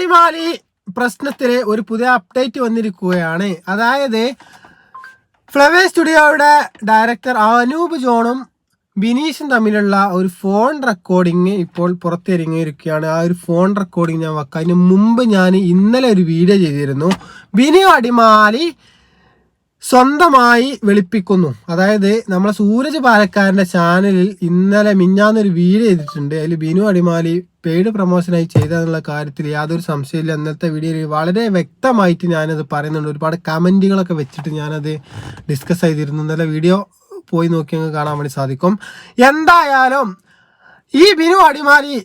അടിമാലി പ്രശ്നത്തിലെ ഒരു പുതിയ അപ്ഡേറ്റ് വന്നിരിക്കുകയാണ്. അതായത് ഫ്ലവേ സ്റ്റുഡിയോയുടെ ഡയറക്ടർ അനൂപ് ജോണും ബിനീഷും തമ്മിലുള്ള ഒരു ഫോൺ റെക്കോർഡിങ് ഇപ്പോൾ പുറത്തിറങ്ങിയിരിക്കുകയാണ്. ആ ഒരു ഫോൺ റെക്കോർഡിങ് ഞാൻ വെക്കാം. അതിന് മുമ്പ് ഞാൻ ഇന്നലെ ഒരു വീഡിയോ ചെയ്തിരുന്നു. ബിനു അടിമാലി സ്വന്തമായി വെളുപ്പിക്കുന്നു. അതായത് നമ്മളെ സൂരജ് പാലക്കാരന്റെ ചാനലിൽ ഇന്നലെ മിഞ്ഞാന്നൊരു വീഡിയോ ചെയ്തിട്ടുണ്ട്. അതിൽ ബിനു അടിമാലി പെയ്ഡ് പ്രൊമോഷനായി ചെയ്തെന്നുള്ള കാര്യത്തിൽ യാതൊരു സംശയമില്ല ഇന്നത്തെ വീഡിയോയിൽ വളരെ വ്യക്തമായിട്ട് ഞാനത് പറയുന്നുണ്ട്. ഒരുപാട് കമന്റുകളൊക്കെ വെച്ചിട്ട് ഞാനത് ഡിസ്കസ് ചെയ്തിരുന്നു. ഇന്നലെ വീഡിയോ പോയി നോക്കി കാണാൻ വേണ്ടി സാധിക്കും. എന്തായാലും ഈ ബിനു അടിമാലി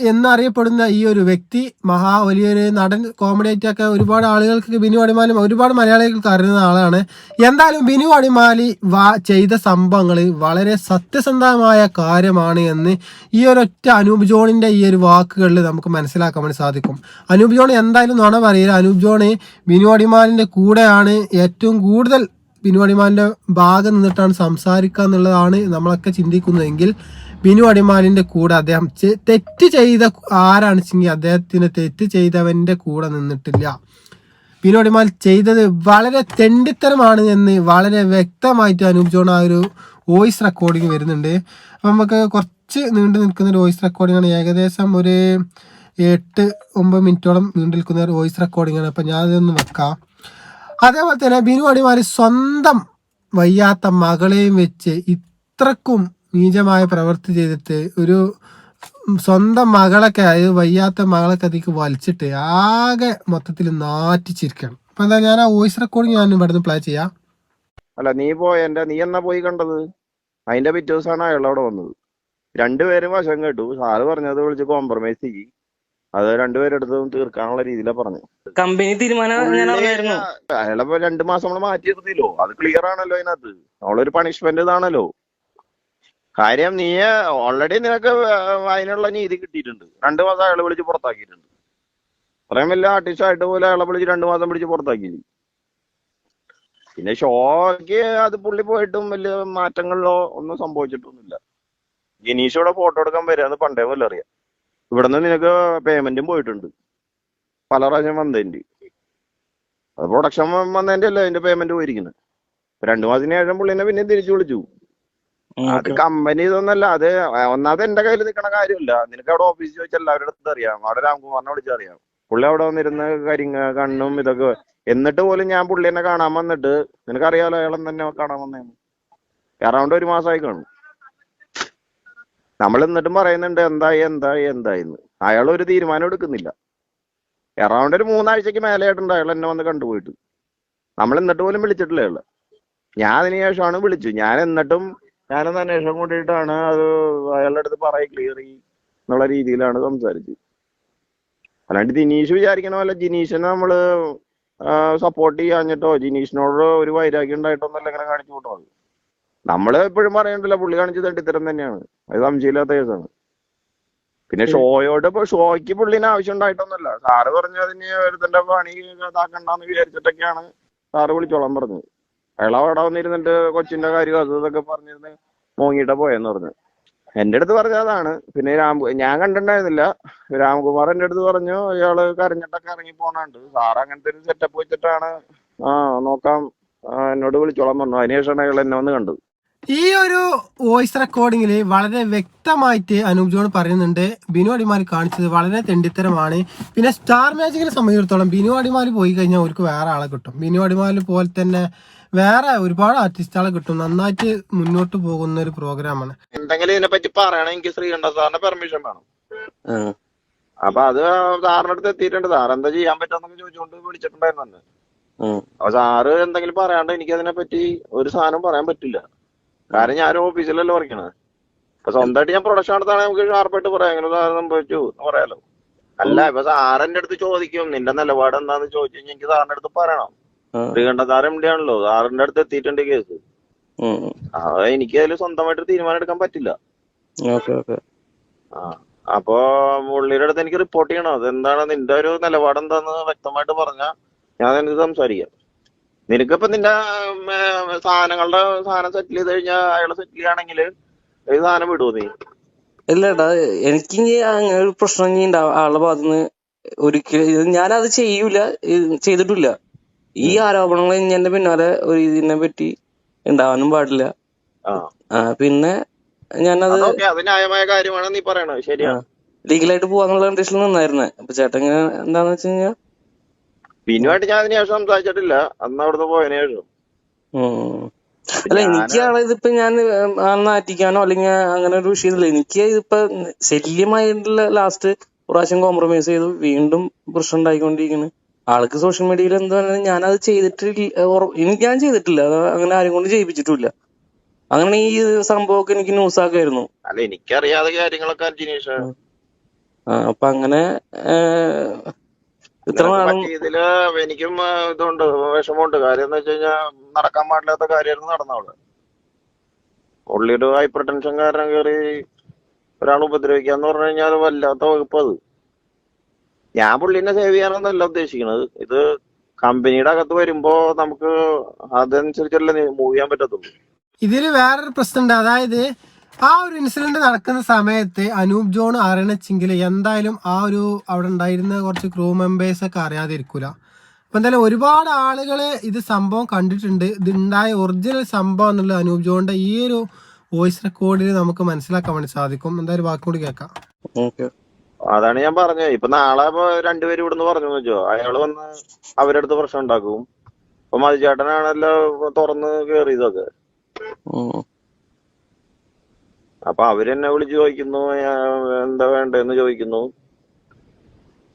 എന്നറിയപ്പെടുന്ന ഈ ഒരു വ്യക്തി മഹാ വലിയൊരു നടൻ കോമഡിയേറ്റ് ഒക്കെ ഒരുപാട് ആളുകൾക്ക് ബിനു അടിമാലി ഒരുപാട് മലയാളികൾക്ക് അറിയുന്ന ആളാണ്. എന്തായാലും ബിനു അടിമാലി വാ ചെയ്ത സംഭവങ്ങൾ വളരെ സത്യസന്ധമായ കാര്യമാണ് എന്ന് ഈ ഒരൊറ്റ അനൂപ് ജോണിന്റെ ഈ ഒരു വാക്കുകളിൽ നമുക്ക് മനസ്സിലാക്കാൻ വേണ്ടി സാധിക്കും. അനൂപ് ജോൺ എന്തായാലും നുണ പറയില്ല. അനൂപ് ജോൺ ബിനു അടിമാലിന്റെ കൂടെയാണ് ഏറ്റവും കൂടുതൽ ബിനു അടിമാലിന്റെ ഭാഗം നിന്നിട്ടാണ് സംസാരിക്കുക എന്നുള്ളതാണ് നമ്മളൊക്കെ ചിന്തിക്കുന്നതെങ്കിൽ ബിനു അടിമാലിന്റെ കൂടെ അദ്ദേഹം തെറ്റ് ചെയ്ത ആരാണ് വെച്ചെങ്കിൽ അദ്ദേഹത്തിന് തെറ്റ് ചെയ്തവന്റെ കൂടെ നിന്നിട്ടില്ല. ബിനു അടിമാൽ ചെയ്തത് വളരെ തെണ്ടിത്തരമാണ് എന്ന് വളരെ വ്യക്തമായിട്ട് അനൂപ് ജോൺ ആ ഒരു വോയിസ് റെക്കോർഡിങ് വരുന്നുണ്ട്. അപ്പം നമുക്ക് കുറച്ച് നീണ്ടു നിൽക്കുന്ന ഒരു വോയിസ് റെക്കോർഡിംഗ് ആണ്. ഏകദേശം ഒരു എട്ട് ഒമ്പത് മിനിറ്റോളം നീണ്ടു നിൽക്കുന്ന ഒരു വോയിസ് റെക്കോർഡിംഗ് ആണ്. അപ്പം ഞാൻ അതൊന്ന് വെക്കാം. അതേപോലെ തന്നെ ബിനു അടിമാലി സ്വന്തം വയ്യാത്ത മകളെയും വെച്ച് ഇത്രക്കും നീചമായ പ്രവൃത്തി ചെയ്തിട്ട് ഒരു സ്വന്തം മകളൊക്കെ അതായത് വയ്യാത്ത മകളൊക്കെ അതിക്ക് വലിച്ചിട്ട് ആകെ മൊത്തത്തിൽ നാറ്റിച്ചിരിക്കണം. അപ്പൊ എന്താ ഞാൻ ആ വോയിസ് റെക്കോർഡിങ് ഞാൻ ഇവിടെ നിന്ന് പ്ലേ ചെയ്യാം? അല്ല നീ പോയെന്റെ നീ എന്നാ പോയി കണ്ടത്? അതിന്റെ പിറ്റേ ദിവസമാണ് അയാൾ അവിടെ വന്നത്. രണ്ടുപേരും വശം കേട്ടു. സാറ് പറഞ്ഞത് വിളിച്ച് കോംപ്രമൈസ് ചെയ്യി. അത് രണ്ടുപേരെടുത്തും തീർക്കാനുള്ള രീതിയിലാ പറഞ്ഞു കമ്പനി തീരുമാനം അയാളെ രണ്ടു മാസം നമ്മൾ മാറ്റി നിർത്തിയല്ലോ അത് ക്ലിയർ ആണല്ലോ അതിനകത്ത്. നമ്മളൊരു പണിഷ്മെന്റ് ഇതാണല്ലോ. കാര്യം നീ ഓൾറെഡി നിനക്ക് അതിനുള്ള നീതി കിട്ടിയിട്ടുണ്ട്. രണ്ടു മാസം അയാളെ വിളിച്ച് പുറത്താക്കിയിട്ടുണ്ട്. അത്രയും വലിയ ആർട്ടിസ്റ്റ് ആയിട്ട് പോലും അയാളെ വിളിച്ച് രണ്ടു മാസം പിടിച്ച് പുറത്താക്കി പിന്നെ ഷോക്ക് അത് പുള്ളി പോയിട്ടും വലിയ മാറ്റങ്ങളിലോ ഒന്നും സംഭവിച്ചിട്ടൊന്നുമില്ല. ജിനീഷോടെ ഫോട്ടോ എടുക്കാൻ വരാന്ന് പണ്ടേ പോലെ അറിയാം. ഇവിടുന്ന് നിനക്ക് പേയ്മെന്റും പോയിട്ടുണ്ട്. പല പ്രാവശ്യം വന്നതിന്റെ അത് പ്രൊഡക്ഷൻ വന്നതിന്റെ അല്ലേ അതിന്റെ പേയ്മെന്റ് പോയിരിക്കുന്നത്. രണ്ടു മാസത്തിന് ശേഷം പുള്ളിനെ പിന്നെ തിരിച്ചു വിളിച്ചു. അത് കമ്പനി ഇതൊന്നല്ല അത് ഒന്നാമത് എന്റെ കയ്യിൽ നിൽക്കണ കാര്യമല്ല. നിനക്ക് അവിടെ ഓഫീസിൽ ചോദിച്ച എല്ലാവരുടെ അടുത്ത് അറിയാം. അവിടെ രാംകുമാറിനെ വിളിച്ചറിയാം പുള്ളി അവിടെ വന്നിരുന്ന കരിങ്ങ കണ്ണും ഇതൊക്കെ എന്നിട്ട് പോലും ഞാൻ പുള്ളിനെ കാണാൻ വന്നിട്ട് നിനക്കറിയാലോ അയാളെ തന്നെ കാണാൻ വന്നേന്ന് അറൗണ്ട് ഒരു മാസമായി കാണും. നമ്മൾ എന്നിട്ടും പറയുന്നുണ്ട് എന്തായി എന്തായി എന്തായിന്ന് അയാൾ ഒരു തീരുമാനം എടുക്കുന്നില്ല. എറൗണ്ട് ഒരു മൂന്നാഴ്ചക്ക് മേലെയായിട്ടുണ്ട് അയാൾ എന്നെ വന്ന് കണ്ടുപോയിട്ട്. നമ്മൾ എന്നിട്ട് പോലും വിളിച്ചിട്ടില്ല അയാൾ. ഞാൻ അതിനുശേഷമാണ് വിളിച്ചു ഞാൻ എന്നിട്ടും ഞാനൊന്ന് അന്വേഷണം കൂട്ടിയിട്ടാണ് അത് അയാളുടെ അടുത്ത് പറയ ക്ലിയർ എന്നുള്ള രീതിയിലാണ് സംസാരിച്ചത്. അല്ലാണ്ട് ദിനീഷ് വിചാരിക്കണ പോലെ ജിനീഷിനെ നമ്മൾ സപ്പോർട്ട് ചെയ്യാഞ്ഞിട്ടോ ജിനീഷിനോട് ഒരു വൈരാഗ്യം ഉണ്ടായിട്ടൊന്നല്ല ഇങ്ങനെ കാണിച്ചു കൂട്ടുന്നത് നമ്മൾ എപ്പോഴും പറയണ്ടല്ലോ പുള്ളി കാണിച്ചത് തട്ടിത്തരം തന്നെയാണ്. അത് സംശയമില്ലാത്ത കേസാണ്. പിന്നെ ഷോയോട് ഇപ്പൊ ഷോയ്ക്ക് പുള്ളിന് ആവശ്യം ഉണ്ടായിട്ടൊന്നുമല്ല. സാറ് പറഞ്ഞു അതിന് ഒരുത്തന്റെ പണി ഇതാക്കണ്ടെന്ന് വിചാരിച്ചിട്ടൊക്കെയാണ് സാറ് വിളിച്ചോളാൻ പറഞ്ഞത്. അയാൾ അവിടെ വന്നിരുന്നിട്ട് കൊച്ചിന്റെ കാര്യം അത് ഇതൊക്കെ പറഞ്ഞിരുന്ന് മോങ്ങിട്ട പോയെന്ന് പറഞ്ഞു. എന്റെ അടുത്ത് പറഞ്ഞതാണ് പിന്നെ രാം ഞാൻ കണ്ടിട്ടുണ്ടായിരുന്നില്ല. രാംകുമാർ എന്റെ അടുത്ത് പറഞ്ഞു ഇയാൾ കരഞ്ഞിട്ടൊക്കെ ഇറങ്ങി പോണുണ്ട്. സാർ അങ്ങനത്തെ ഒരു സെറ്റപ്പ് വെച്ചിട്ടാണ് ആ നോക്കാം. എന്നോട് വിളിച്ചോളാൻ പറഞ്ഞു. അതിനുശേഷമാണ് അയാൾ എന്നെ വന്ന് കണ്ടത്. ഈ ഒരു വോയിസ് റെക്കോർഡിങ്ങിൽ വളരെ വ്യക്തമായിട്ട് അനൂപ് ജോൺ പറയുന്നുണ്ട് ബിനു അടിമാർ കാണിച്ചത് വളരെ തെണ്ടിത്തരമാണ്. പിന്നെ സ്റ്റാർ മാജിക്കിനെ സംബന്ധിച്ചിടത്തോളം ബിനു അടിമാർ പോയി കഴിഞ്ഞാൽ അവർക്ക് വേറെ ആളെ കിട്ടും. ബിനു അടിമാലി പോലെ തന്നെ വേറെ ഒരുപാട് ആർട്ടിസ്റ്റുകളെ കിട്ടും. നന്നായിട്ട് മുന്നോട്ട് പോകുന്ന ഒരു പ്രോഗ്രാമാണ് എന്തെങ്കിലും ഇതിനെ പറ്റി പറയണമെങ്കിൽ ശ്രീകണ്ഠ സാറിന്റെ പെർമിഷൻ വേണം. അപ്പൊ അത് സാറിന്റെ അടുത്ത് എത്തിയിട്ടുണ്ട്. സാർ എന്താ ചെയ്യാൻ പറ്റുമെന്നൊക്കെ ചോദിച്ചുകൊണ്ട് വിളിച്ചിട്ടുണ്ടായിരുന്നു. അപ്പൊ സാറ് എന്തെങ്കിലും പറയാണ്ട് എനിക്ക് അതിനെ പറ്റി ഒരു സാധനം പറയാൻ പറ്റില്ല. കാരണം ഞാൻ ഓഫീസിലല്ലേ വർക്കണത് അപ്പൊ സ്വന്തമായിട്ട് ഞാൻ പ്രൊഡക്ഷൻ നടത്താണെ നമുക്ക് ഷാർപ്പായിട്ട് പറയാം. അങ്ങനെ സാധനം സംഭവിച്ചു എന്ന് പറയാലോ. അല്ല ഇപ്പൊ സാറിന്റെ അടുത്ത് ചോദിക്കും. നിന്റെ നിലപാട് എന്താന്ന് ചോദിച്ചു കഴിഞ്ഞാൽ എനിക്ക് സാറിന്റെ അടുത്ത് പറയണം. ശ്രീകണ്ഠ സാർ എം ഡി ആണല്ലോ സാറിന്റെ അടുത്ത് എത്തിയിട്ടുണ്ട് കേസ്. അത് എനിക്ക് അതിൽ സ്വന്തമായിട്ട് തീരുമാനം എടുക്കാൻ പറ്റില്ല. അപ്പോ ഓക്കെ. ആ അപ്പൊ പുള്ളിയുടെ അടുത്ത് എനിക്ക് റിപ്പോർട്ട് ചെയ്യണം. അതെന്താണ് നിന്റെ ഒരു നിലപാട് എന്താന്ന് വ്യക്തമായിട്ട് പറഞ്ഞാ ഞാൻ നിനക്ക് സംസാരിക്കാം. നിനക്കിപ്പോ നിന്റെ സാധനങ്ങളുടെ സാധനം സെറ്റിൽ ചെയ്ത് കഴിഞ്ഞാൽ അയാളെ സെറ്റിൽ ചെയ്യുകയാണെങ്കിൽ ഈ സാധനം വിടുവോ നീ? ഇല്ല ഏട്ടാ എനിക്ക് അങ്ങനെ ഒരു പ്രശ്നം ഇനി ഉണ്ടാവും ആളുടെ ഭാഗത്തുനിന്ന് ഒരിക്കലും ഞാനത് ചെയ്യൂല ചെയ്തിട്ടില്ല. ഈ ആരോപണങ്ങൾ ഇനി എന്റെ പിന്നാലെ ഒരു ഇതിനെ പറ്റി ഉണ്ടാവാനും പാടില്ല. പിന്നെ ഞാനത് ന്യായമായ കാര്യമാണ് നീ പറയണത്. ശരിയാണ് ലീഗലായിട്ട് പോവാന്നുള്ള കണ്ടീഷനിൽ നിന്നായിരുന്നേ. അപ്പൊ ചേട്ടൻ ഇങ്ങനെ എന്താന്ന് വെച്ച് കഴിഞ്ഞാ? പിന്നുമായിട്ട് ഞാൻ അതിന് ശേഷം സംസാരിച്ചിട്ടില്ല. അന്ന് അവിടുന്ന് പോയതിനു ശേഷം. അല്ല എനിക്ക് ഇതിപ്പോ ഞാൻ നാറ്റിക്കാനോ അല്ലെങ്കിൽ അങ്ങനെ ഒരു വിഷയമില്ല എനിക്ക് ഇതിപ്പോ ശല്യമായിട്ടുള്ള ലാസ്റ്റ് പ്രാവശ്യം കോംപ്രമൈസ് ചെയ്തു. വീണ്ടും പ്രശ്നം ഉണ്ടായിക്കൊണ്ടിരിക്കുന്നു ആൾക്ക് സോഷ്യൽ മീഡിയയിൽ എന്താ പറയുക ഞാനത് ചെയ്തിട്ടില്ല ഞാൻ ചെയ്തിട്ടില്ല. അത് അങ്ങനെ ആരും കൊണ്ട് ചെയ്യിപ്പിച്ചിട്ടില്ല അങ്ങനെ ഈ സംഭവമൊക്കെ എനിക്ക് ന്യൂസ് ആക്കായിരുന്നു. അല്ല എനിക്കറിയാതെ കാര്യങ്ങളൊക്കെ ജിനീഷ് അപ്പൊ അങ്ങനെ ഇതിൽ എനിക്കും ഇതുണ്ട് വിഷമമുണ്ട്. കാര്യം എന്ന് വെച്ച് കഴിഞ്ഞാൽ നടക്കാൻ പാടില്ലാത്ത കാര്യമായിരുന്നു നടന്നവിടെ പുള്ളിയുടെ ഹൈപ്പർ ടെൻഷൻ കാരണം കയറി ഒരാൾ ഉപദ്രവിക്കാന്ന് പറഞ്ഞു കഴിഞ്ഞാൽ അത് വല്ലാത്ത വകുപ്പ് അത്. ഞാൻ പുള്ളിനെ സേവ് ചെയ്യാനൊന്നല്ല ഉദ്ദേശിക്കുന്നത് ഇത് കമ്പനിയുടെ അകത്ത് വരുമ്പോ നമുക്ക് അതനുസരിച്ചല്ലേ മൂവ് ചെയ്യാൻ പറ്റത്തുള്ളൂ. ഇതിൽ വേറൊരു പ്രശ്നമുണ്ട് അതായത് ആ ഒരു ഇൻസിഡന്റ് നടക്കുന്ന സമയത്ത് അനൂപ് ജോൺ അറിയണച്ചെങ്കിൽ എന്തായാലും ആ ഒരു അവിടെ ഉണ്ടായിരുന്ന കുറച്ച് ക്രൂ മെമ്പേഴ്സ് ഒക്കെ അറിയാതിരിക്കൂല. അപ്പൊ എന്തായാലും ഒരുപാട് ആളുകൾ ഇത് സംഭവം കണ്ടിട്ടുണ്ട്. ഇത് ഉണ്ടായ ഒറിജിനൽ സംഭവം എന്നുള്ള അനൂപ് ജോണിന്റെ ഈ ഒരു വോയിസ് റെക്കോർഡിൽ നമുക്ക് മനസ്സിലാക്കാൻ വേണ്ടി സാധിക്കും. എന്തായാലും ബാക്കി കൂടി കേൾക്കാം. ഓക്കെ അതാണ് ഞാൻ പറഞ്ഞത്. ഇപ്പൊ നാളെ ഇപ്പൊ രണ്ടുപേരും ഇവിടുന്ന് പറഞ്ഞു വെച്ചോ. അയാൾ വന്ന് അടുത്ത് പ്രശ്നം ഉണ്ടാക്കും. ഇപ്പൊ മതിച്ചേട്ടനാണല്ലോ തുറന്ന് കേറിയതൊക്കെ. അപ്പൊ അവരെന്നെ വിളിച്ച് ചോദിക്കുന്നു "ആ, എന്താ വേണ്ടെന്ന് ചോദിക്കുന്നു.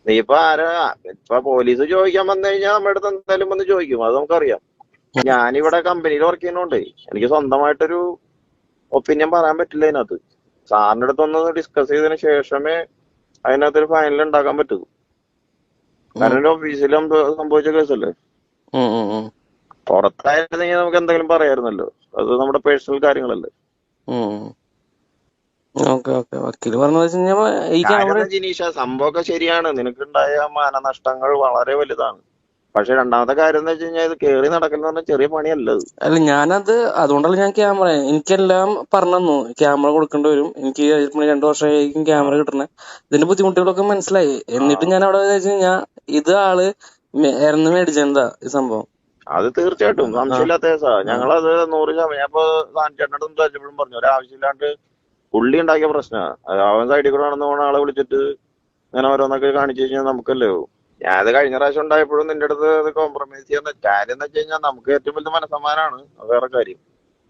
നീ ഇപ്പൊ ആരാ? ഇപ്പൊ പോലീസ് ചോദിക്കാൻ വന്നു കഴിഞ്ഞാൽ നമ്മുടെ അടുത്ത് എന്തായാലും വന്ന് ചോദിക്കും. അത് നമുക്കറിയാം. ഞാനിവിടെ കമ്പനിയിൽ വർക്ക് ചെയ്യുന്നോണ്ടേ എനിക്ക് സ്വന്തമായിട്ടൊരു ഒപ്പീനിയൻ പറയാൻ പറ്റില്ല അതിനകത്ത് സാറിന്റെ അടുത്ത് ഒന്ന് ഡിസ്കസ് ചെയ്തതിന് ശേഷമേ അതിനകത്തൊരു ഫൈനൽ ഉണ്ടാക്കാൻ പറ്റൂ. കാരണം ഓഫീസിൽ സംഭവിച്ച കേസല്ലേ പുറത്തായിരുന്നെങ്കിൽ നമുക്ക് എന്തെങ്കിലും പറയായിരുന്നല്ലോ. അത് നമ്മുടെ പേഴ്സണൽ കാര്യങ്ങളല്ലേ. Okay okay. വക്കീൽ പറഞ്ഞ വെച്ച് ഈ ജിനീഷ? സംഭവമൊക്കെ ശരിയാണ്. നിനക്കുണ്ടായ മാനനഷ്ടങ്ങൾ വളരെ വലുതാണ്. പക്ഷെ രണ്ടാമത്തെ കാര്യം എന്ന് വെച്ച് കഴിഞ്ഞാൽ ഇത് കേറി നടക്കുന്ന പറഞ്ഞാൽ ചെറിയ പണിയല്ല അത്. അല്ല ഞാനത് അതുകൊണ്ടല്ല ഞാൻ ക്യാമറ എനിക്കെല്ലാം പറഞ്ഞു ക്യാമറ കൊടുക്കേണ്ടി വരും. എനിക്ക് ഇപ്പൊ രണ്ടു വർഷമായിരിക്കും ക്യാമറ കിട്ടണേ ഇതിന്റെ ബുദ്ധിമുട്ടുകളൊക്കെ മനസ്സിലായി. എന്നിട്ട് ഞാൻ അവിടെ വെച്ച് കഴിഞ്ഞാൽ ഇത് ആൾ ഇറന്ന് മേടിച്ചെന്താ ഈ സംഭവം. അത് തീർച്ചയായിട്ടും. സംശയമില്ലാത്ത കേസാ. ഞങ്ങളത് നൂറ് ശതമാനം ഞാൻ ഇപ്പൊ ചേട്ടനോട് സംസാരിച്ചപ്പോഴും പറഞ്ഞു ഒരാവശ്യമില്ലാണ്ട് പുള്ളി ഉണ്ടാക്കിയ പ്രശ്നമാണ് അവൻ സൈഡിൽ കൂടെ നടന്നു പോണ ആളെ വിളിച്ചിട്ട് ഇങ്ങനെ ഓരോന്നൊക്കെ കാണിച്ചു കഴിഞ്ഞാൽ നമുക്കല്ലേ? ഞാൻ അത് കഴിഞ്ഞ പ്രാവശ്യം ഉണ്ടായപ്പോഴും നിന്റെ അടുത്ത് അത് കോംപ്രമൈസ് ചെയ്യാൻ കാര്യം എന്ന് വെച്ച് കഴിഞ്ഞാൽ നമുക്ക് ഏറ്റവും വലിയ മനസ്സമാനാണ്. അത് വേറെ കാര്യം.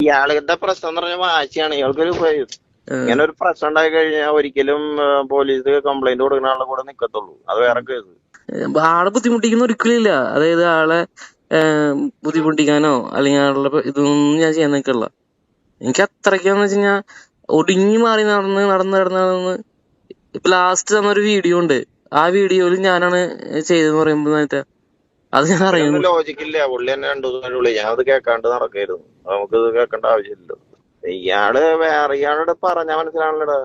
ഇയാളുടെ പ്രശ്നം എന്ന് പറഞ്ഞാൽ വാശിയാണ്. ഇയാൾക്കൊരു ഭയം. ഇങ്ങനെ ഒരു പ്രശ്നം ഉണ്ടായി കഴിഞ്ഞാൽ ഒരിക്കലും പോലീസ് കംപ്ലൈന്റ് കൊടുക്കുന്ന ആളുടെ കൂടെ നിക്കത്തുള്ളൂ. അത് വേറെ കേസ്. ഏഹ് ആളെ ബുദ്ധിമുട്ടിക്കുന്ന ഒരിക്കലില്ല. അതായത് ആളെ ഏഹ് ബുദ്ധിമുട്ടിക്കാനോ അല്ലെങ്കിൽ ആളുടെ പ- ഇതൊന്നും ഞാൻ ചെയ്യാൻ നിൽക്കില്ല എനിക്ക് അത്രയ്ക്കാന്ന് വെച്ച് കഴിഞ്ഞാൽ ഒടുങ്ങി മാറി നടന്ന് നടന്ന് നടന്ന് നടന്ന് ഇപ്പൊ ലാസ്റ്റ് തന്നൊരു വീഡിയോ ഉണ്ട്. ആ വീഡിയോയിൽ ഞാനാണ് ചെയ്തെന്ന് പറയുമ്പോ എന്നിട്ട് അത് ഞാൻ അറിയുന്നു ലോജിക്കില്ല പുള്ളി തന്നെ രണ്ടു ദിവസം വിളി ഞാൻ അത് കേൾക്കാണ്ട് നടക്കായിരുന്നു. നമുക്ക് ഇത് കേൾക്കേണ്ട ആവശ്യമില്ലല്ലോ ഇയാൾ വേറെ ഇയാളോട് പറഞ്ഞാ മനസ്സിലാണല്ലോടാ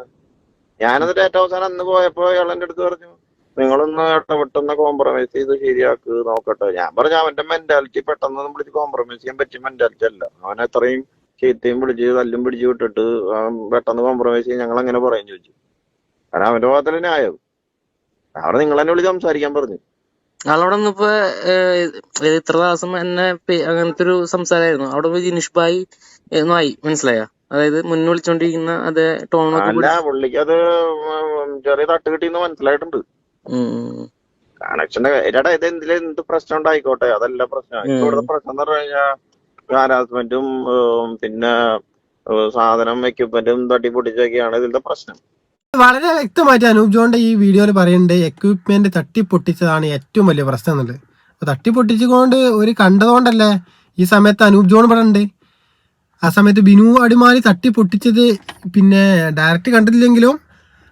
ഞാനത് ഏറ്റവും അവസാനം അന്ന് പോയപ്പോ ഇയാൾ എന്റെ അടുത്ത് പറഞ്ഞു നിങ്ങളൊന്ന് ഇടപെട്ടെന്ന് കോംപ്രമൈസ് ചെയ്ത് ശരിയാക്ക് നോക്കട്ടെ. ഞാൻ പറഞ്ഞു അവന്റെ മെന്റാലിറ്റി പെട്ടെന്ന് വിളിച്ച് കോംപ്രമൈസ് ചെയ്യാൻ പറ്റിയ മെന്റാലിറ്റി അല്ല. അവൻ അത്രയും ചീത്തയും പിടിച്ച് തല്ലും പിടിച്ച് വിട്ടിട്ട് പെട്ടെന്ന് കോംപ്രമൈസ് ചെയ്യാൻ ഞങ്ങൾ അങ്ങനെ പറയും ചോദിച്ചു. കാരണം അവന്റെ ഭാഗത്തിൽ ന്യായം. അവിടെ നിങ്ങൾ എന്നെ വിളിച്ച് സംസാരിക്കാൻ പറഞ്ഞു. ആളവിടെ നിന്നിപ്പോ ഏഹ് ഇത്ര ദിവസം എന്നെ അങ്ങനത്തെ ഒരു സംസാരമായിരുന്നു അവിടെ പോയി ജിനിഷ് ഭായി എന്നായി മനസ്സിലായ? അതായത് മുന്നേ വിളിച്ചോണ്ടിരിക്കുന്ന അതേ ടോണൊക്കെ അല്ല പുള്ളിക്ക് അത് ചെറിയ തട്ട് കിട്ടിയെന്ന് മനസ്സിലായിട്ടുണ്ട്. കണക്ഷന്റെ എടാ ഇത് എന്തിലും എന്ത് പ്രശ്നം ഉണ്ടായിക്കോട്ടെ? അതല്ല പ്രശ്നം. ഇവിടുത്തെ പ്രശ്നം എന്ന് പറഞ്ഞു കഴിഞ്ഞാൽ ഹാരാസ്മെന്റും പിന്നെ സാധനം എക്യുപ്മെന്റും തട്ടിപ്പൊട്ടിച്ചൊക്കെയാണ് ഇതിന്റെ പ്രശ്നം. വളരെ വ്യക്തമായിട്ട് അനൂപ് ജോണിന്റെ ഈ വീഡിയോയിൽ പറയുന്നുണ്ട് എക്വിപ്മെന്റ് തട്ടിപ്പൊട്ടിച്ചതാണ് ഏറ്റവും വലിയ പ്രശ്നം എന്നുള്ളത്. അപ്പൊ തട്ടിപ്പൊട്ടിച്ചുകൊണ്ട് ഒരു കണ്ടതുകൊണ്ടല്ലേ ഈ സമയത്ത് അനൂപ് ജോൺ ഇവിടെ ആ സമയത്ത് ബിനു അടിമാലി തട്ടിപ്പൊട്ടിച്ചത് പിന്നെ ഡയറക്റ്റ് കണ്ടിട്ടില്ലെങ്കിലും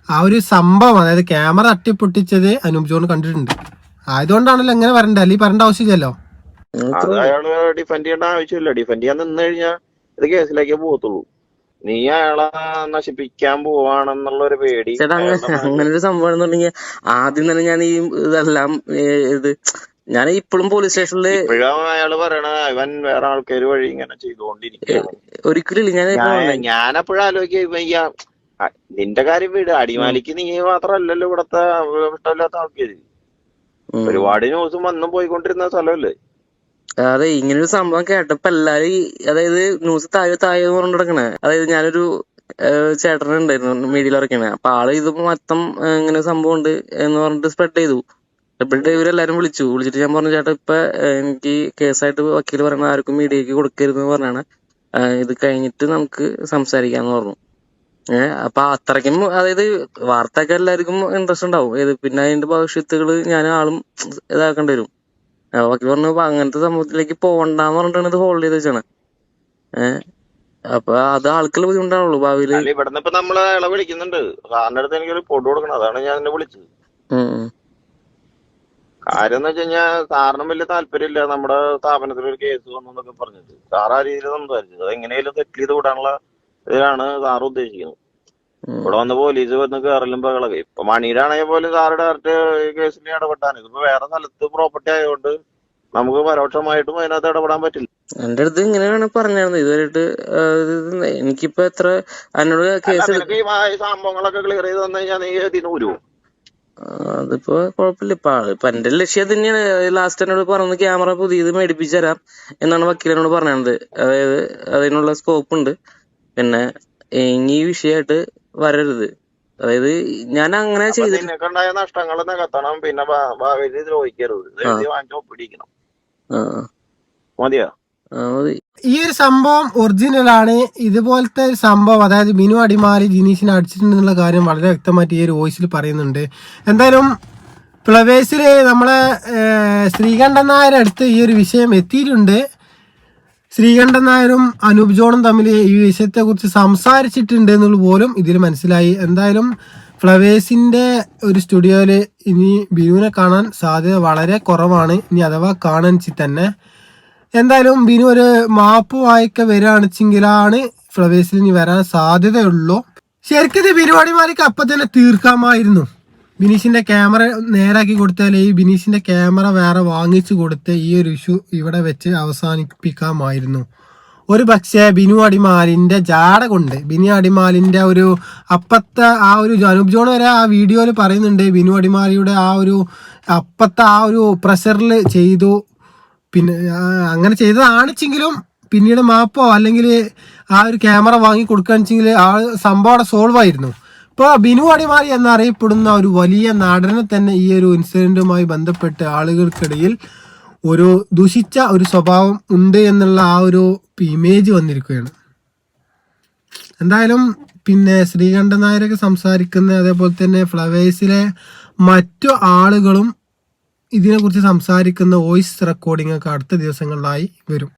ആ ഒരു സംഭവം അതായത് ക്യാമറ തട്ടിപ്പൊട്ടിച്ചത് അനൂപ് ജോൺ കണ്ടിട്ടുണ്ട്. ആയതുകൊണ്ടാണല്ലോ എങ്ങനെ പറയണ്ടേ? അല്ലെങ്കിൽ പറയേണ്ട ആവശ്യമില്ലല്ലോ? ഡിഫെൻഡ് ചെയ്യേണ്ട ആവശ്യമില്ല. ഡിഫെൻഡ് ചെയ്യാൻ നിന്ന് കഴിഞ്ഞാൽ ഇത് കേസിലേക്കേ പോകത്തുള്ളൂ. നീ അയാളെ നശിപ്പിക്കാൻ പോവാണെന്നുള്ള ഒരു പേടി. ചേട്ടാ അങ്ങനെ ഒരു സംഭവം എന്നുണ്ടെങ്കിൽ ആദ്യം തന്നെ ഞാൻ ഈ ഇതെല്ലാം ഇത് ഞാൻ ഇപ്പോഴും പോലീസ് സ്റ്റേഷനിൽ അയാൾ പറയണ ഇവൻ വേറെ ആൾക്കാർ വഴി ഇങ്ങനെ ചെയ്തുകൊണ്ടിരിക്കുകയാണ് ഒരിക്കലും ഞാൻ ഞാനപ്പോഴും ആലോചിക്കുക നിന്റെ കാര്യം വീട്. അടിമാലിക്ക് നീ മാത്രല്ലല്ലോ ഇവിടത്തെ ഇഷ്ടമില്ലാത്ത ആൾക്കാര്. ഒരുപാട് ന്യൂസും വന്നും പോയിക്കൊണ്ടിരുന്ന സ്ഥലമല്ലേ? അതെ ഇങ്ങനെ ഒരു സംഭവം കേട്ടപ്പോ എല്ലാരും അതായത് ന്യൂസ് താഴെ താഴെ എന്ന് പറഞ്ഞു കിടക്കണേ അതായത് ഞാനൊരു ചേട്ടനുണ്ടായിരുന്നു മീഡിയയിൽ ഇറക്കണേ അപ്പൊ ആൾ ഇത് മൊത്തം ഇങ്ങനെ സംഭവം ഉണ്ട് എന്ന് പറഞ്ഞിട്ട് സ്പ്രെഡ് ചെയ്തു. സ്പ്രെഡ് ഇവരെല്ലാരും വിളിച്ചു. വിളിച്ചിട്ട് ഞാൻ പറഞ്ഞു ചേട്ടാ ഇപ്പൊ എനിക്ക് കേസായിട്ട് വക്കീൽ പറയണ ആർക്കും മീഡിയക്ക് കൊടുക്കരുത് എന്ന് പറഞ്ഞാണ്. ഇത് കഴിഞ്ഞിട്ട് നമുക്ക് സംസാരിക്കാന്ന് പറഞ്ഞു. ഏഹ് അപ്പൊ അത്രയ്ക്കും അതായത് വാർത്തയൊക്കെ എല്ലാവർക്കും ഇൻട്രസ്റ്റ് ഉണ്ടാവും. ഏത് പിന്നെ അതിന്റെ ഭവിഷ്യത്തുകൾ ഞാൻ ആളും ഇതാക്കേണ്ടി വരും. വക്കീൽ പറഞ്ഞു "അപ്പൊ അങ്ങനത്തെ സംഭവത്തിലേക്ക് പോകണ്ടെന്ന് പറഞ്ഞിട്ടാണ് ഇത് ഹോൾഡ് ചെയ്ത് വെച്ചാണ് ഏഹ് അപ്പൊ അത് ആൾക്കുള്ള ബുദ്ധിമുട്ടാണുള്ളൂ ഭാവിയിൽ. അല്ല ഇവിടുന്ന് ഇപ്പൊ നമ്മൾ ഇളവ് വിളിക്കുന്നുണ്ട്. സാറിന്റെ അടുത്ത് എനിക്ക് റിപ്പോർട്ട് കൊടുക്കണം. അതാണ് ഞാൻ എന്നെ വിളിച്ചത്. കാര്യം എന്ന് വെച്ച് കഴിഞ്ഞാൽ സാറിനും വലിയ താല്പര്യമില്ല. നമ്മുടെ സ്ഥാപനത്തിൽ ഒരു കേസ് വന്നു എന്നൊക്കെ പറഞ്ഞത് സാർ ആ രീതിയിൽ സംസാരിച്ചത്. അത് എങ്ങനെയാലും സെറ്റിൽ ചെയ്ത് വിടാനുള്ള ഇതിലാണ് സാർ ഉദ്ദേശിക്കുന്നത്. ഇവിടെ വന്ന് പോലീസ് വന്ന് കേറലും ബഹളൊക്കെ ഇപ്പൊ മണിയുടെ ആണെങ്കിൽ പോലും സാറ് ഡയറക്റ്റ് കേസിൽ ഇടപെട്ടാണ് ഇതിപ്പോ വേറെ സ്ഥലത്ത് പ്രോപ്പർട്ടി ആയതുകൊണ്ട് നമുക്ക് പരോക്ഷമായിട്ടും അതിനകത്ത് ഇടപെടാൻ പറ്റില്ല. എന്റെ അടുത്ത് ഇങ്ങനെയാണ് പറഞ്ഞായിരുന്നു ഇതുവരെയായിട്ട് എനിക്കിപ്പോ എത്ര എന്നോട് അല്ല, കേസ് നിനക്ക് ഈ മാ- ഈ സംഭവങ്ങളൊക്കെ ക്ലിയർ ചെയ്ത് തന്നു കഴിഞ്ഞാൽ നീ ഇതിന് അതിപ്പോ കുഴപ്പമില്ല. ഇപ്പൊ ഇപ്പൊ എന്റെ ലക്ഷ്യം അത് തന്നെയാണ്. ലാസ്റ്റ് എന്നോട് പറഞ്ഞത് ക്യാമറ പുതിയത് മേടിപ്പിച്ചു തരാം എന്നാണ് വക്കീലിനോട് പറഞ്ഞത് അതായത് അതിനുള്ള സ്കോപ്പ് ഉണ്ട്. പിന്നെ ഈ വിഷയമായിട്ട് വരരുത്. അതായത് ഞാൻ അങ്ങനെ ചെയ്തിട്ടുണ്ടായ നഷ്ടങ്ങൾ നികത്തണം പിന്നെ ഭാവിയിൽ ദ്രോഹിക്കരുത്. മതിയോ? ഈ ഒരു സംഭവം ഒറിജിനൽ ആണ്. ഇതുപോലത്തെ ഒരു സംഭവം അതായത് ബിനു അടിമാലി ജിനീഷിനെ അടിച്ചിട്ടുണ്ടെന്നുള്ള കാര്യം വളരെ വ്യക്തമായിട്ട് ഈ ഒരു വോയിസിൽ പറയുന്നുണ്ട്. എന്തായാലും ഫ്ലവേഴ്സിൽ നമ്മളെ ശ്രീകണ്ഠൻ നായർ അടുത്ത് ഈ ഒരു വിഷയം എത്തിയിട്ടുണ്ട്. ശ്രീകണ്ഠൻ നായരും അനൂപ് ജോണും തമ്മിൽ ഈ വിഷയത്തെക്കുറിച്ച് സംസാരിച്ചിട്ടുണ്ട് എന്നുള്ളത് പോലും ഇതിൽ മനസ്സിലായി. എന്തായാലും ഫ്ലവേഴ്സിന്റെ ഒരു സ്റ്റുഡിയോയിൽ ഇനി ബിനുവിനെ കാണാൻ സാധ്യത വളരെ കുറവാണ്. ഇനി അഥവാ കാണാൻ തന്നെ. എന്തായാലും ബിനു ഒരു മാപ്പ് വായിക്ക വരികയാണെച്ചെങ്കിലാണ് ഫ്ലവേഴ്സിൽ ഇനി വരാൻ സാധ്യതയുള്ളൂ. ശരിക്കും ഇത് പരിപാടിമാർക്ക് അപ്പം തന്നെ തീർക്കാമായിരുന്നു. ബിനീഷിന്റെ ക്യാമറ നേരാക്കി കൊടുത്താൽ ഈ ബിനീഷിന്റെ ക്യാമറ വേറെ വാങ്ങിച്ചു കൊടുത്ത് ഈ ഒരു ഇഷ്യൂ ഇവിടെ വെച്ച് അവസാനിപ്പിക്കാമായിരുന്നു. ഒരു പക്ഷേ ബിനു അടിമാലിന്റെ ജാട കൊണ്ട് ബിനു അടിമാലിന്റെ ഒരു അപ്പത്തെ ആ ഒരു അനൂപ് ജോൺ വരെ ആ വീഡിയോയിൽ പറയുന്നുണ്ട് ബിനു അടിമാലിയുടെ ആ ഒരു അപ്പത്തെ ആ ഒരു പ്രഷറിൽ ചെയ്തു. പിന്നെ അങ്ങനെ ചെയ്തതാണെച്ചെങ്കിലും പിന്നീട് മാപ്പോ അല്ലെങ്കിൽ ആ ഒരു ക്യാമറ വാങ്ങി കൊടുക്കുകയാണെച്ചെങ്കിൽ ആ സംഭവം അവിടെ സോൾവ് ആയിരുന്നു ഇപ്പോൾ ബിനു അടിമാലി എന്നറിയപ്പെടുന്ന ഒരു വലിയ നടനെ തന്നെ ഈ ഒരു ഇൻസിഡന്റുമായി ബന്ധപ്പെട്ട് ആളുകൾക്കിടയിൽ ഒരു ദുഷിച്ച ഒരു സ്വഭാവം ഉണ്ട് എന്നുള്ള ആ ഒരു ഇമേജ് വന്നിരിക്കുകയാണ്. എന്തായാലും പിന്നെ ശ്രീകണ്ഠൻ നായരൊക്കെ സംസാരിക്കുന്ന അതേപോലെ തന്നെ ഫ്ലവേഴ്സിലെ മറ്റു ആളുകളും ഇതിനെക്കുറിച്ച് സംസാരിക്കുന്ന വോയിസ് റെക്കോർഡിംഗ് ഒക്കെ അടുത്ത ദിവസങ്ങളിലായി വരും.